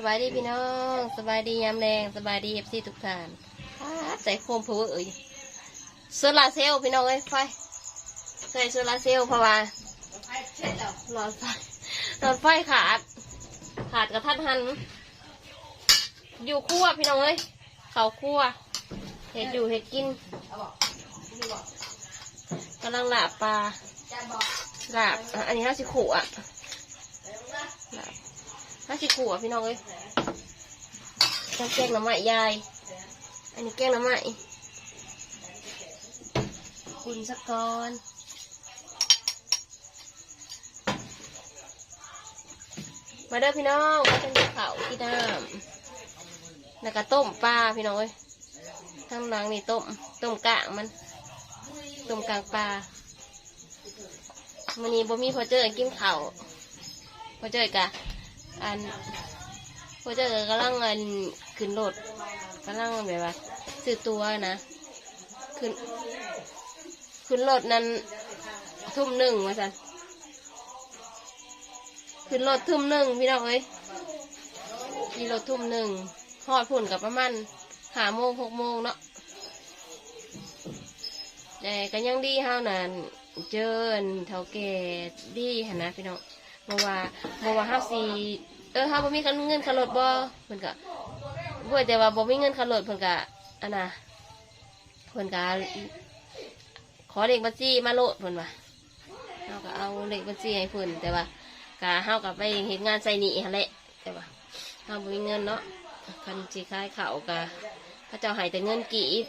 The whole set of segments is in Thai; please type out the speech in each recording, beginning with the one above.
สบายดีพี่น้องสบายดียามแรงสบายดีเอฟซีทุกท่านใส่โคมเพอเอ้ยโซลาร์เซลล์พี่น้องเอ้ยไฟใส่โซลาร์เซลล์เพราะว่าหลอดไฟหลอดไฟขาด ขาดกระทัดหัน อยู่คั่วพี่น้องเอ้ยเขาคั่วเห็ดอยู่เห็ดกินกำลังหลาบปลาหลาบอันนี้ห้าสิขู่อะ ห้าสิขู่อะพี่น้องเอ้ยแกงน้ำไม้ยาย อันนี้แกงน้ำไม้คุณสกกอนมาเด้อพี่น้องมาเป็นข้าวที่น้ำแล้วก็ต้มปลาพี่น้องเอ้ยข้างหลังนี่ต้ม ต้มกลางมัน ต้มกลางปลามันนี้บ่มีพอเจอกินข้าวพอเจอกะ อันพอเจอกะกำลังอันขึ้นรถกำลังแบบว่าซื้อตัวนะขึ้นขึ้นรถนั้นทุ่มหนึ่งว่าสันขึ้นรถทุ่มหนึ่งพี่น้องเอ้ยขี่รถทุ่มหนึ่งหอดผุ่นกับประมาณหาโมงหกโมงเนาะแต่ก็ยังดีเฮานั่นเจิญเท่าแก่ดีหั่นนะพี่น้อง เพราะว่าเพราะว่าเฮาสิเออเฮาบ่มีเงินขับรถบ่เพิ่นก็บ่แต่ว่าบ่มีเงินขับรถเพิ่นก็อันน่ะเพิ่นก็ขอเลขบัญชีมาโลดเพิ่นว่าเฮาก็เอาเลขบัญชีให้เพิ่นแต่ว่าก็เฮาก็ไปเฮ็ดงานใส่หนี้หั่นแหละแต่ว่าเฮาบ่มีเงินเนาะคันสิขายข้าวก็เขาเจ้าให้แต่เงินกีบ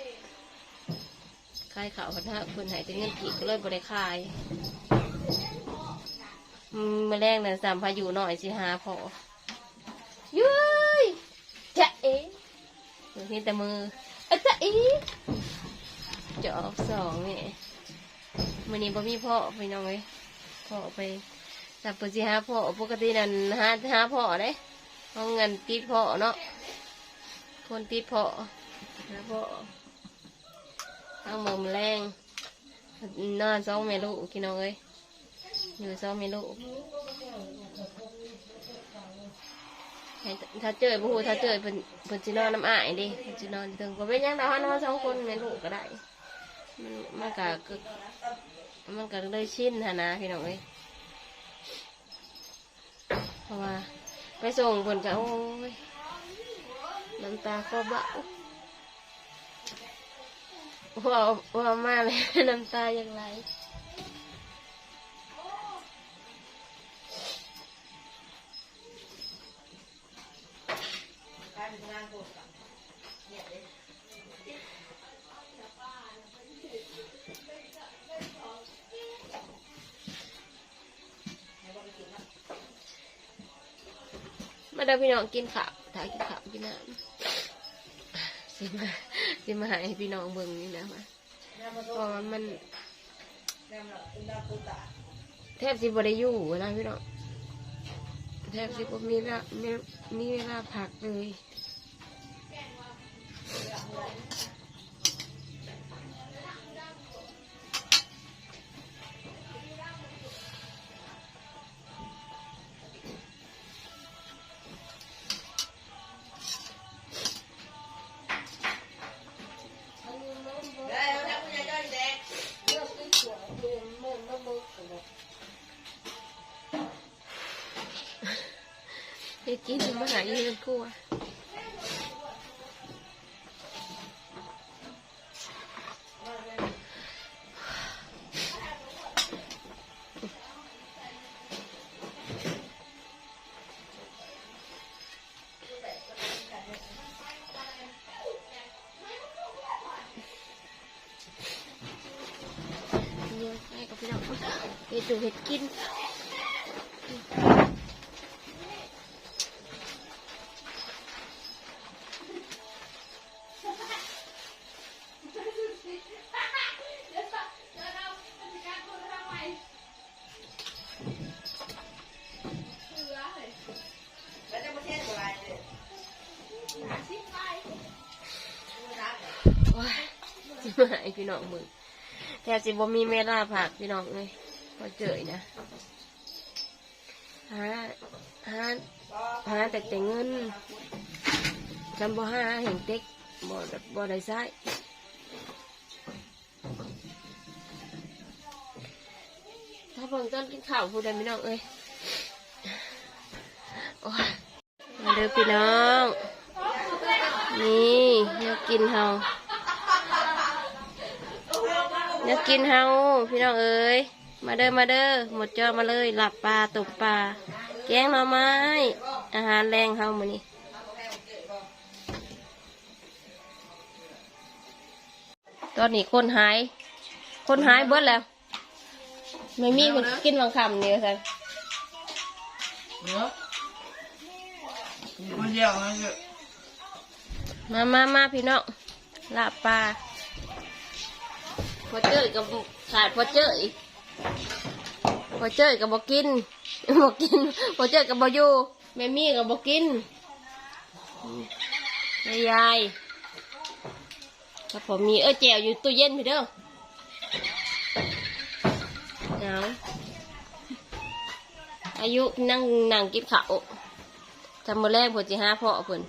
ขายข้าวพันธะคนหายแต่เงินผีก็เลยบริขาย มมาแรงน่ะสามพายุหน่อยสิหาพอยุ้ยจะเอ๋เห็นแต่มืออจะเอ๋จอบสองนี่มันนี้บ่มีพ่อไปน้องเลยพ่อไปจับปืนสิหาพ่อปกตินั่นหาหาพ่อเด้ห้องเงินติดพ่อเนาะคนติดพ่อหาพ่อทั้งหมดแรงนอนสองเมลูกกินเอาเลย อยู่สองเมลูกถ้าเจอผู้ถ้าเจอเป็นเป็นจีนอนน้ำอายดิเพิ่นจีนอนถึงก็เป็นยังดาวนอนสองคนเมลูกก็ได้ มันมันก็มันก็เลยชินหนนะพี่น้องเอ้ยเพราะว่า ไปส่งคนก็โอ้ยน้ำตาก็เบาว้าวว้ามากเลยน้ำตายังไหล ด้อพี่น้องกินข้าวถ่ายกินข้าวกินน้ำสิมาสิมาให้พี่น้องเบิ่งนี่นะมาเพราะว่ามันแทบสิบ่ได้อยู่นะพี่น้องแทบสิบ่มีเวลามีมีเวลาพักเลย ไปกินมาหายู่ในครัวเยอะให้กับพี่น้องเห็ดดูเห็ดกิน มาให้พี่น้องมึงแทบสิบ่มีเวลาผักพี่น้องเลยพอเจอนะหาหาหาแต่แต่เงินจำบ่หาแห่งเต็กบ่บ่ได้ใช้ถ้าเบิ่งต้นกินข้าวผู้ใดไม่น้องเอ้ยโอ้ยมาเด้อพี่น้อง นี่เนื้อกินเฮา นื้อกินเฮาพี่น้องเอ้ยมาเด้อมาเด้อหมดจอมาเลยหลับปลาตกปลาแกงหน่อไม้ อาหารแรงเฮามื้อนี้ตอนนี้คนหาย คนหายเบิดแล้ว ไม่มีคนกินบางคำนี่ว่าซั่นเนาะมันเยอะมันเยอะมามามาพี่น้องลาบปลา พอเจอกับขาดพอเจออีกพอเจอกับบอกกินบอกกินพอเจอกับบอยู่แม่มี่กับบอกกินแม่ยายถ้าผมมีเออแจวอยู่ตู้เย็นพี่เด้อเอาอายุนั่งนั่งกินข้าวจำมือแรกผมจะหาพ่อเพิ่น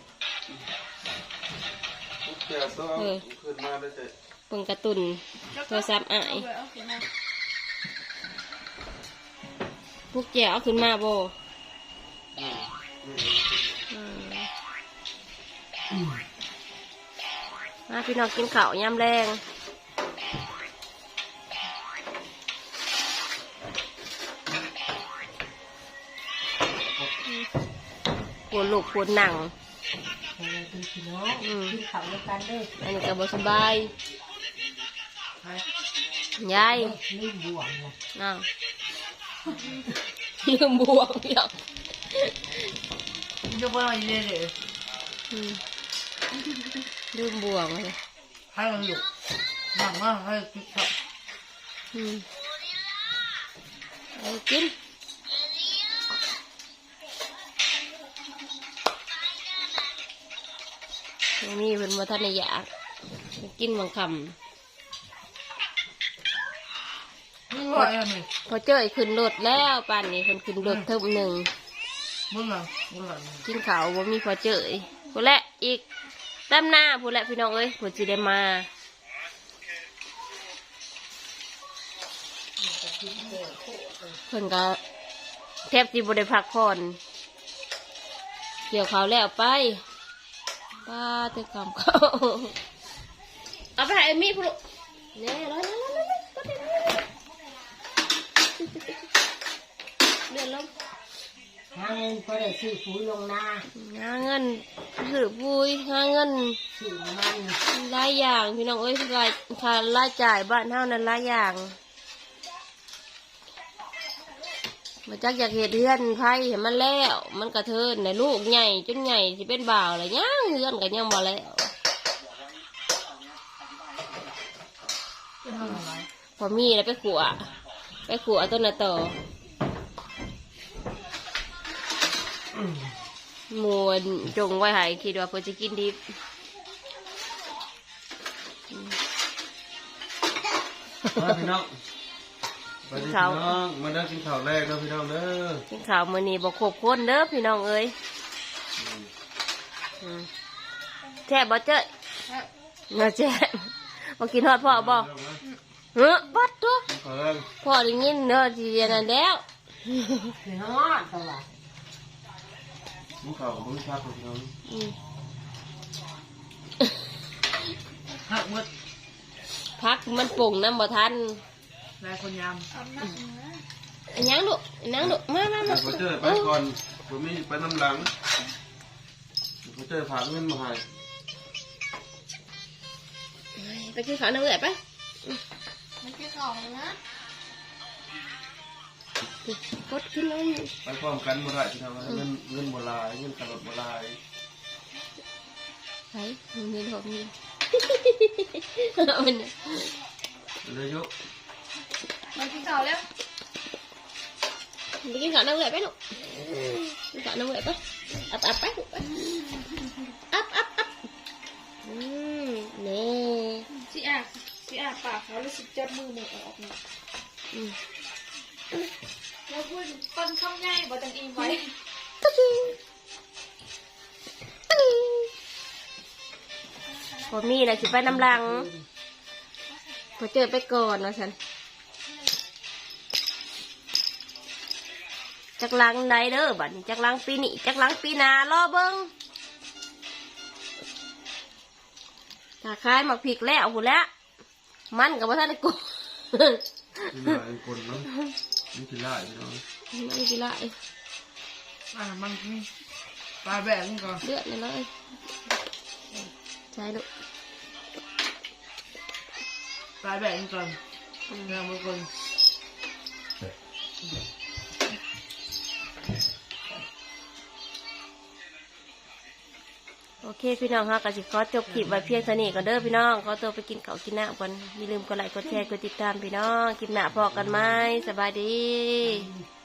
เดี๋ยวต้องเอาขึ้นมาได้แต่เพิ่งกระตุน โทรศัพท์อายพวกแจวเอาขึ้นมาบ่อืมมาพี่น้องกินข้าวยำแรงปวดลูกปวดหนังพี่น้องอืมกินข้าวด้วยกันเด้ออันนี้ก็บสบายไป ยายลืมบ่วงนะอ้าวลืมบวกพี่น้องยกว่าอะไรเลยเด้ออืมลืมบวกเลยให้มันอยู่หนังมากให้กินข้าวอืมเอากินยังมีเป็นมาทันในอยากไปกินบางคมึ งว่าอะไรำพอเจอขึ้นรถแล้วป่านนี้คนขึ้นรถเทิมหนึ่งมึงอะมึงอะกินข้าวว่ามีพอเจอผู้นแหละอีกด้านหน้าผู้นแหละพี่น้องเอ้ยผู้จีได้มาเพิ่นก็แทบสิบ่ได้พักผ่อนเกี่ยวเขาวแล้วไปป้าเตะกำเขาเอาไปให้เอมี่พูดเนี่ยร้อยร้อยร้อยร้อย เงินก็ได้ซื้อปุ๋ยลงนาหาเงินถือปุยหาเงินซื้อมันหลายอย่างพี่น้องเอ้ยรายค่ารายจ่ายบ้านเท่านั้นหลายอย่างมาจักอยากเห็ดเฮือนไพ่เห็นมันแล้ว มันกระเทินในลูกใหญ่จนใหญ่สิเป็นบ่าวเลยย่างเฮือนกันยังบ่แล้วเป็นอะไรพอมีแล้วไปขัวไปขัวต้นน่ะต่ หมวนจงไว้ใหายคิดว่าเพื่อจะกินดิบมาพี่น้องไปดิพี่น้องมาเด้อกินข้าวแรกเด้อพี่น้องเด้อกินข้าวมื้อนี้บ่ครบคนเด้อพี่น้องเอ้ยอืมแช่บบ่เจ้ยมาแช่บ่กินฮอดพ่อบ่เฮ้อปัดตัวเพิ่งพ่อได้ยินเด้อสิเรียนนั่นแล้วพี่น้องตัว มุ้งข้าวกับมุ้งชาของพี่น้องอืมหักหมดพักมันปุ่งน้ำบ่ทันนายคนยอันยังลูกอันยังลูกมามาเดี๋มายวผมเจอไปก่อนผมมีไปน้ำหลังผมเจอฝากเงินมาให้ไปกินข้าวน้ำเอือดไป มันคือของนะ กดขึ้นเลยไปพร้อมกันบ่ได้พี่น้องเงินเงินบ่หลายเงินกระโดดบ่หลายไปเงินหอบเงินเอามันน่ะเลยยกมันคือของแล้วไปกินข้าวน้ำเอือดไปลูกกินข้าวน้ำเอือดไปอับอับไปลูกไปอับอับอับอืมนี่สิอะสิอะปากเขารู้สึกจับมือมือออกเนี่ยอืม แล้วพูดต้นข้ามง่ายบ่จังอีไว้ผมมีนะสิไปน้ำลังพอเจอไปก่อนนะฉันจักลังไนเด้อบัดจักลังปีนี่จักลังปีนารอเบิ้งตาคลายหมักผิกแล้วหูแล้วมันกับว่าท่านกู Nah, el porno. ายคนเนาะนี่คือหลายพี่น้องมันกี่ละอะมันนี่ปลาแบกนี่ก่อนเลือดเลยเลยใช่ลูกปลาแบกนี่ก่อนเรื่องมือคนโอ เคพี่น้องฮะก็สิขอจบคลิปไว้เพียงเท่านี้ก็เด้อพี่น้องขอตัวไปกินข้าวกินน้ำก่อนอย่าลืมกดไลค์กดแชร์กดติดตามพี่น้องคลิปหน้าพอกันไหมสบายดี